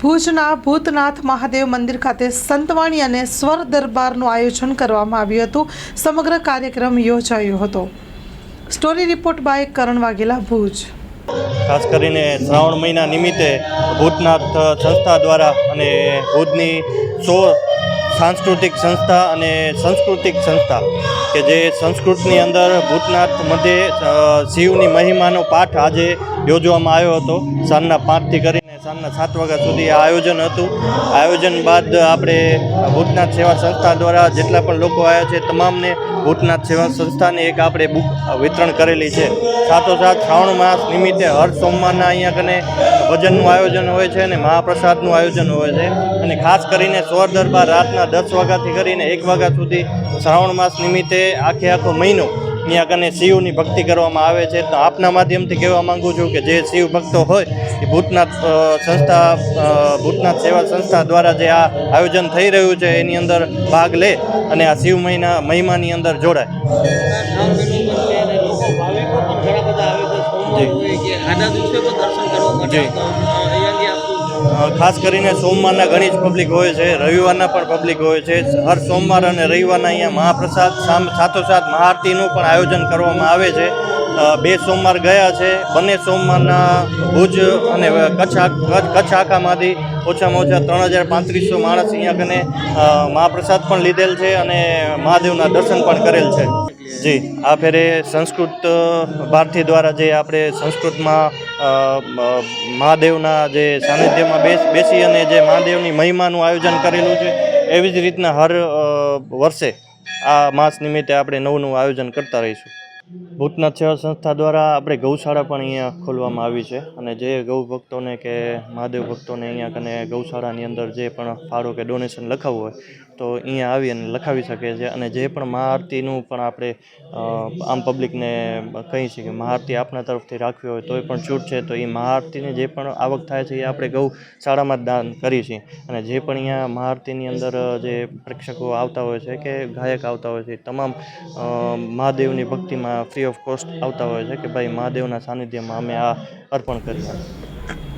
ભુજના ભૂતનાથ મહાદેવ મંદિર ખાતે સંતવાણી અને સ્વર દરબારનું આયોજન કરવામાં આવ્યું હતું. સમગ્ર કાર્યક્રમ યોજાયો હતો. Story report by Karan Vaghela, Bhuj. ખાસ કરીને શ્રાવણ મહિના નિમિત્તે ભૂતનાથ સંસ્થા દ્વારા અને ભુજની સો સાંસ્કૃતિક સંસ્થા અને સાંસ્કૃતિક સંસ્થા કે જે સંસ્કૃતની અંદર ભૂતનાથ મધ્યે શિવની મહિમાનો પાઠ આજે યોજવામાં આવ્યો હતો. સાંજના પાંચથી કરીને સાંજના સાત વાગ્યા સુધી આ આયોજન હતું. આયોજન બાદ આપણે ભૂતનાથ સેવા સંસ્થા દ્વારા જેટલા પણ લોકો આવ્યા છે, તમામને ભૂતનાથ સેવા સંસ્થાને એક આપણે બુક વિતરણ કરેલી છે. સાથોસાથ શ્રાવણ માસ નિમિત્તે હર સોમવારના અહીંયા કને ભજનનું આયોજન હોય છે અને મહાપ્રસાદનું આયોજન હોય છે. અને ખાસ કરીને સ્વર દરબાર રાતના દસ વાગ્યાથી કરીને એક વાગ્યા સુધી શ્રાવણ માસ નિમિત્તે આખે આખો મહિનો અહીંયા કને શિવની ભક્તિ કરવામાં આવે છે તો આપના માધ્યમથી કહેવા માંગુ છું કે જે શિવ ભક્તો હોય એ ભૂતનાથ સંસ્થા ભૂતનાથ સેવા સંસ્થા દ્વારા જે આ આયોજન થઈ રહ્યું છે એની અંદર ભાગ લે અને આ શિવ મહિના મહિમાની અંદર જોડાય જી. ખાસ કરીને સોમવારના ઘણી જ પબ્લિક હોય છે, રવિવારના પણ પબ્લિક હોય છે. હર સોમવાર અને રવિવારના અહીંયા મહાપ્રસાદ સાથોસાથ મહાઆરતીનું પણ આયોજન કરવામાં આવે છે. બે સોમવાર ગયા છે, બંને સોમવારના ભુજ અને કચ્છ કચ્છ આખામાંથી ઓછામાં ઓછા ત્રણ હજાર પાંત્રીસો માણસ અહીંયા કને મહાપ્રસાદ પણ લીધેલ છે અને મહાદેવના દર્શન પણ કરેલ છે. જી, આ ફેરે સંસ્કૃત ભારતી દ્વારા જે આપણે સંસ્કૃતમાં મહાદેવના જે સાનિધ્યમાં બેસ, બેસી અને જે મહાદેવની મહિમાનું આયોજન કરેલું છે, એવી જ રીતના હર વર્ષે આ માસ નિમિત્તે આપણે નવું નવું આયોજન કરતા રહીશું. ભૂતનાથ સેવા સંસ્થા દ્વારા આપણે ગૌશાળા પણ અહીંયા ખોલવામાં આવી છે અને જે ગૌ ભક્તોને કે મહાદેવ ભક્તોને અહીંયા કને ગૌશાળાની અંદર જે પણ ફાળો કે ડોનેશન લખાવવું હોય, તો અહીંયા આવી અને લખાવી શકે છે અને જે પણ મહાઆરતીનું પણ આપણે આમ પબ્લિકને કહી છીએ કે મહાઆરતી આપણા તરફથી રાખવી હોય તોય પણ છૂટ છે, તો એ મહાઆરતીની જે પણ આવક થાય છે એ આપણે ગૌશાળામાં જ દાન કરીએ છીએ અને જે પણ અહીંયા મહાઆરતીની અંદર જે પ્રેક્ષકો આવતા હોય છે કે ગાયક આવતા હોય છે તમામ મહાદેવની ભક્તિમાં ફ્રી ઓફ કોસ્ટ આવતા હોય છે કે ભાઈ મહાદેવના સાનિધ્યમાં અમે આ અર્પણ કરીએ.